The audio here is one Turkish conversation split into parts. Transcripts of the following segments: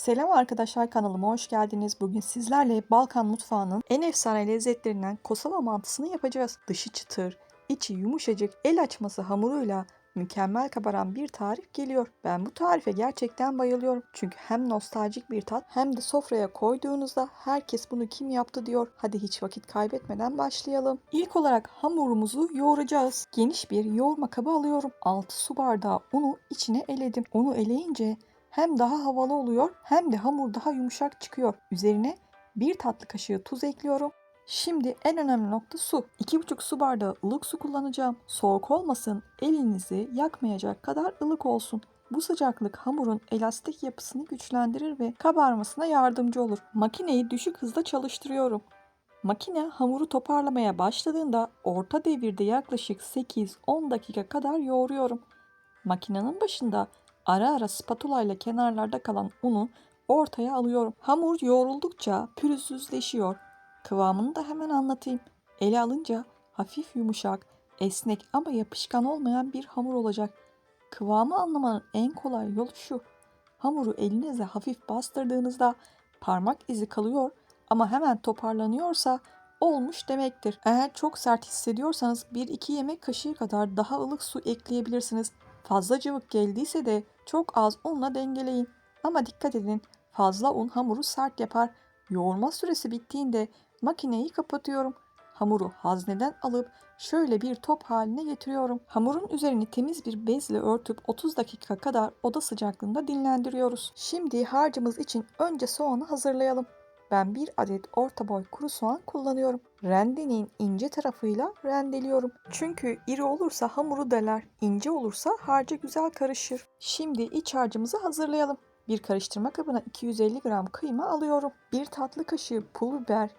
Selam arkadaşlar kanalıma hoş geldiniz. Bugün sizlerle Balkan mutfağının en efsane lezzetlerinden Kosova mantısını yapacağız. Dışı çıtır, içi yumuşacık, el açması hamuruyla mükemmel kabaran bir tarif geliyor. Ben bu tarife gerçekten bayılıyorum. Çünkü hem nostaljik bir tat hem de sofraya koyduğunuzda herkes bunu kim yaptı diyor. Hadi hiç vakit kaybetmeden başlayalım. İlk olarak hamurumuzu yoğuracağız. Geniş bir yoğurma kabı alıyorum. 6 su bardağı unu içine eledim. Unu eleyince hem daha havalı oluyor hem de hamur daha yumuşak çıkıyor. Üzerine bir tatlı kaşığı tuz ekliyorum. Şimdi en önemli nokta su. 2,5 su bardağı ılık su kullanacağım. Soğuk olmasın, elinizi yakmayacak kadar ılık olsun. Bu sıcaklık hamurun elastik yapısını güçlendirir ve kabarmasına yardımcı olur. Makineyi düşük hızda çalıştırıyorum. Makine hamuru toparlamaya başladığında orta devirde yaklaşık 8-10 dakika kadar yoğuruyorum. Makinenin başında ara ara spatula ile kenarlarda kalan unu ortaya alıyorum. Hamur yoğruldukça pürüzsüzleşiyor. Kıvamını da hemen anlatayım. Ele alınca hafif yumuşak, esnek ama yapışkan olmayan bir hamur olacak. Kıvamı anlamanın en kolay yolu şu. Hamuru elinizle hafif bastırdığınızda parmak izi kalıyor ama hemen toparlanıyorsa olmuş demektir. Eğer çok sert hissediyorsanız 1-2 yemek kaşığı kadar daha ılık su ekleyebilirsiniz. Fazla cıvık geldiyse de çok az unla dengeleyin. Ama dikkat edin fazla un hamuru sert yapar. Yoğurma süresi bittiğinde makineyi kapatıyorum. Hamuru hazneden alıp şöyle bir top haline getiriyorum. Hamurun üzerini temiz bir bezle örtüp 30 dakika kadar oda sıcaklığında dinlendiriyoruz. Şimdi harcımız için önce soğanı hazırlayalım. Ben bir adet orta boy kuru soğan kullanıyorum. Rendenin ince tarafıyla rendeliyorum. Çünkü iri olursa hamuru deler, ince olursa harca güzel karışır. Şimdi iç harcımızı hazırlayalım. Bir karıştırma kabına 250 gram kıyma alıyorum. Bir tatlı kaşığı pul biber,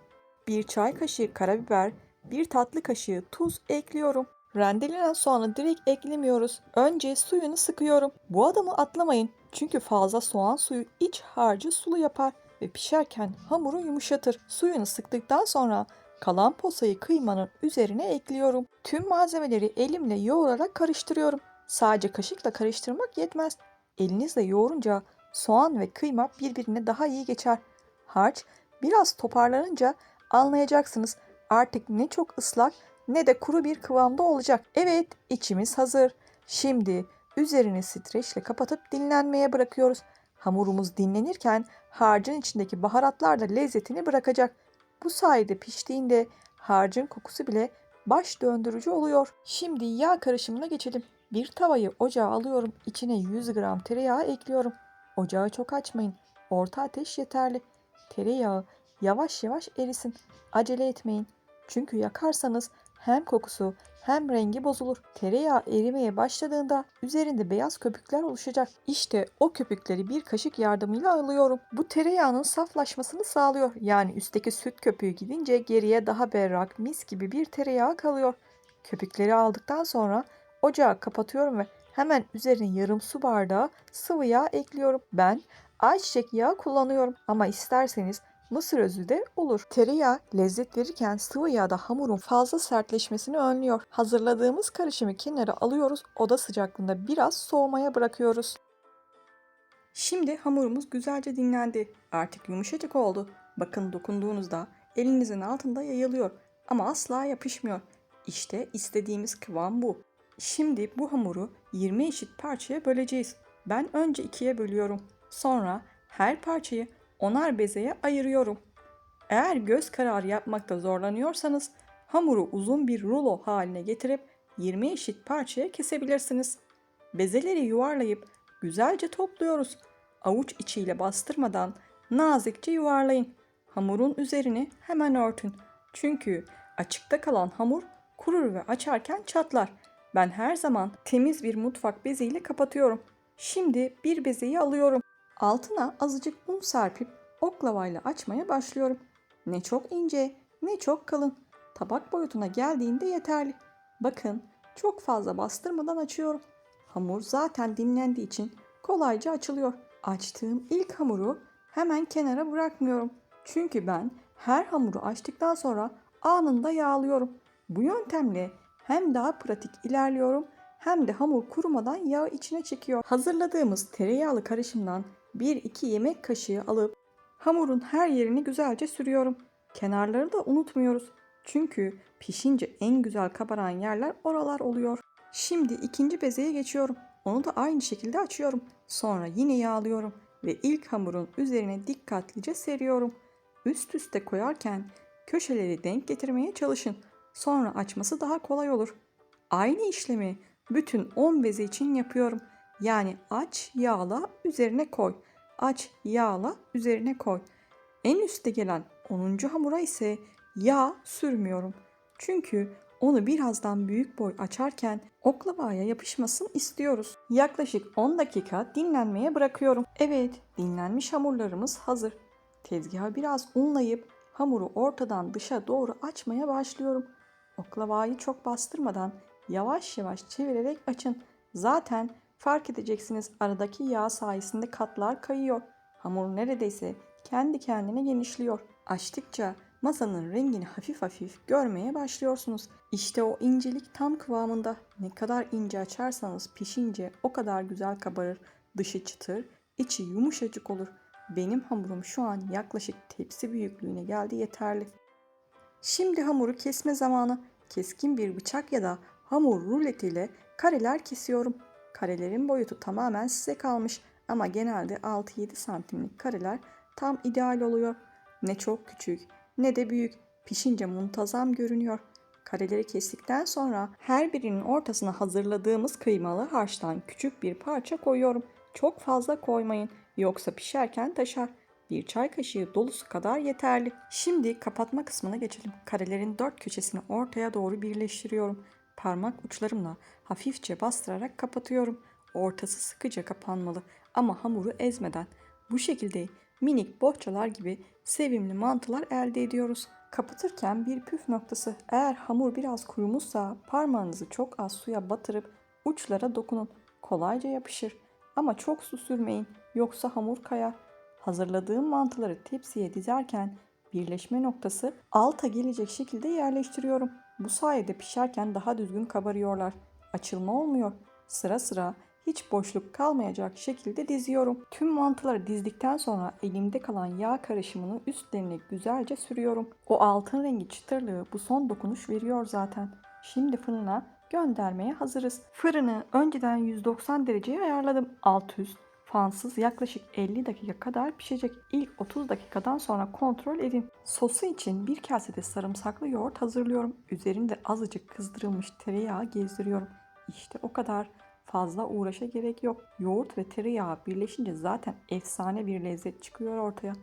bir çay kaşığı karabiber, bir tatlı kaşığı tuz ekliyorum. Rendelenen soğanı direkt eklemiyoruz. Önce suyunu sıkıyorum. Bu adımı atlamayın. Çünkü fazla soğan suyu iç harcı sulu yapar ve pişerken hamuru yumuşatır. Suyunu sıktıktan sonra kalan posayı kıymanın üzerine ekliyorum. Tüm malzemeleri elimle yoğurarak karıştırıyorum. Sadece kaşıkla karıştırmak yetmez. Elinizle yoğurunca soğan ve kıyma birbirine daha iyi geçer. Harç biraz toparlanınca anlayacaksınız artık ne çok ıslak ne de kuru bir kıvamda olacak. Evet içimiz hazır. Şimdi üzerini streçle kapatıp dinlenmeye bırakıyoruz. Hamurumuz dinlenirken harcın içindeki baharatlar da lezzetini bırakacak. Bu sayede piştiğinde harcın kokusu bile baş döndürücü oluyor. Şimdi yağ karışımına geçelim. Bir tavayı ocağa alıyorum. İçine 100 gram tereyağı ekliyorum. Ocağı çok açmayın. Orta ateş yeterli. Tereyağı yavaş yavaş erisin. Acele etmeyin. Çünkü yakarsanız hem kokusu hem rengi bozulur. Tereyağı erimeye başladığında üzerinde beyaz köpükler oluşacak. İşte o köpükleri bir kaşık yardımıyla alıyorum. Bu tereyağının saflaşmasını sağlıyor. Yani üstteki süt köpüğü gidince geriye daha berrak, mis gibi bir tereyağı kalıyor. Köpükleri aldıktan sonra ocağı kapatıyorum ve hemen üzerine yarım su bardağı sıvı yağ ekliyorum. Ben ayçiçek yağı kullanıyorum ama isterseniz mısır özü de olur. Tereyağı lezzet verirken sıvı yağda hamurun fazla sertleşmesini önlüyor. Hazırladığımız karışımı kenara alıyoruz. Oda sıcaklığında biraz soğumaya bırakıyoruz. Şimdi hamurumuz güzelce dinlendi. Artık yumuşacık oldu. Bakın dokunduğunuzda elinizin altında yayılıyor ama asla yapışmıyor. İşte istediğimiz kıvam bu. Şimdi bu hamuru 20 eşit parçaya böleceğiz. Ben önce ikiye bölüyorum. Sonra her parçayı onar bezeye ayırıyorum. Eğer göz kararı yapmakta zorlanıyorsanız hamuru uzun bir rulo haline getirip 20 eşit parçaya kesebilirsiniz. Bezeleri yuvarlayıp güzelce topluyoruz. Avuç içiyle bastırmadan nazikçe yuvarlayın. Hamurun üzerini hemen örtün. Çünkü açıkta kalan hamur kurur ve açarken çatlar. Ben her zaman temiz bir mutfak beziyle kapatıyorum. Şimdi bir bezeyi alıyorum. Altına azıcık un serpip oklavayla açmaya başlıyorum. Ne çok ince ne çok kalın. Tabak boyutuna geldiğinde yeterli. Bakın çok fazla bastırmadan açıyorum. Hamur zaten dinlendiği için kolayca açılıyor. Açtığım ilk hamuru hemen kenara bırakmıyorum. Çünkü ben her hamuru açtıktan sonra anında yağlıyorum. Bu yöntemle hem daha pratik ilerliyorum hem de hamur kurumadan yağı içine çekiyor. Hazırladığımız tereyağlı karışımdan 1-2 yemek kaşığı alıp hamurun her yerini güzelce sürüyorum. Kenarları da unutmuyoruz. Çünkü pişince en güzel kabaran yerler oralar oluyor. Şimdi ikinci bezeye geçiyorum. Onu da aynı şekilde açıyorum. Sonra yine yağlıyorum ve ilk hamurun üzerine dikkatlice seriyorum. Üst üste koyarken köşeleri denk getirmeye çalışın. Sonra açması daha kolay olur. Aynı işlemi bütün 10 beze için yapıyorum. Yani aç, yağla, üzerine koy. Aç, yağla, üzerine koy. En üstte gelen 10. hamura ise yağ sürmüyorum. Çünkü onu birazdan büyük boy açarken oklavaya yapışmasın istiyoruz. Yaklaşık 10 dakika dinlenmeye bırakıyorum. Evet, dinlenmiş hamurlarımız hazır. Tezgaha biraz unlayıp hamuru ortadan dışa doğru açmaya başlıyorum. Oklavayı çok bastırmadan yavaş yavaş çevirerek açın. Zaten fark edeceksiniz aradaki yağ sayesinde katlar kayıyor. Hamur neredeyse kendi kendine genişliyor. Açtıkça masanın rengini hafif hafif görmeye başlıyorsunuz. İşte o incelik tam kıvamında. Ne kadar ince açarsanız pişince o kadar güzel kabarır. Dışı çıtır, içi yumuşacık olur. Benim hamurum şu an yaklaşık tepsi büyüklüğüne geldi yeterli. Şimdi hamuru kesme zamanı. Keskin bir bıçak ya da hamur ruletiyle kareler kesiyorum. Karelerin boyutu tamamen size kalmış ama genelde 6-7 santimlik kareler tam ideal oluyor. Ne çok küçük ne de büyük. Pişince muntazam görünüyor. Kareleri kestikten sonra her birinin ortasına hazırladığımız kıymalı harçtan küçük bir parça koyuyorum. Çok fazla koymayın yoksa pişerken taşar. Bir çay kaşığı dolusu kadar yeterli. Şimdi kapatma kısmına geçelim. Karelerin dört köşesini ortaya doğru birleştiriyorum. Parmak uçlarımla hafifçe bastırarak kapatıyorum. Ortası sıkıca kapanmalı ama hamuru ezmeden. Bu şekilde minik bohçalar gibi sevimli mantılar elde ediyoruz. Kapatırken bir püf noktası. Eğer hamur biraz kurumuşsa parmağınızı çok az suya batırıp uçlara dokunun. Kolayca yapışır. Ama çok su sürmeyin yoksa hamur kayar. Hazırladığım mantıları tepsiye dizerken birleşme noktası alta gelecek şekilde yerleştiriyorum. Bu sayede pişerken daha düzgün kabarıyorlar. Açılma olmuyor. Sıra sıra hiç boşluk kalmayacak şekilde diziyorum. Tüm mantıları dizdikten sonra elimde kalan yağ karışımını üstlerine güzelce sürüyorum. O altın rengi çıtırlığı bu son dokunuş veriyor zaten. Şimdi fırına göndermeye hazırız. Fırını önceden 190 dereceye ayarladım. Alt üst fansız yaklaşık 50 dakika kadar pişecek. İlk 30 dakikadan sonra kontrol edin. Sosu için bir kasede sarımsaklı yoğurt hazırlıyorum. Üzerinde azıcık kızdırılmış tereyağı gezdiriyorum. İşte o kadar. Fazla uğraşa gerek yok. Yoğurt ve tereyağı birleşince zaten efsane bir lezzet çıkıyor ortaya.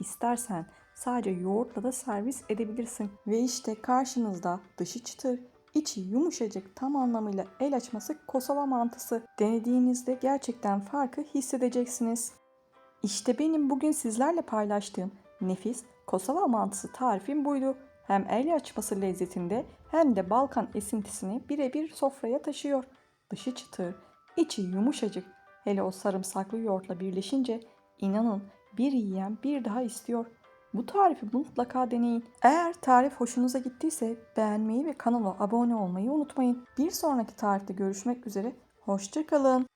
İstersen sadece yoğurtla da servis edebilirsin. Ve işte karşınızda dışı çıtır, içi yumuşacık tam anlamıyla el açması Kosova mantısı. Denediğinizde gerçekten farkı hissedeceksiniz. İşte benim bugün sizlerle paylaştığım nefis Kosova mantısı tarifim buydu. Hem el açması lezzetinde hem de Balkan esintisini birebir sofraya taşıyor. Dışı çıtır, içi yumuşacık. Hele o sarımsaklı yoğurtla birleşince inanın bir yiyen bir daha istiyor. Bu tarifi mutlaka deneyin. Eğer tarif hoşunuza gittiyse beğenmeyi ve kanala abone olmayı unutmayın. Bir sonraki tarifte görüşmek üzere. Hoşçakalın.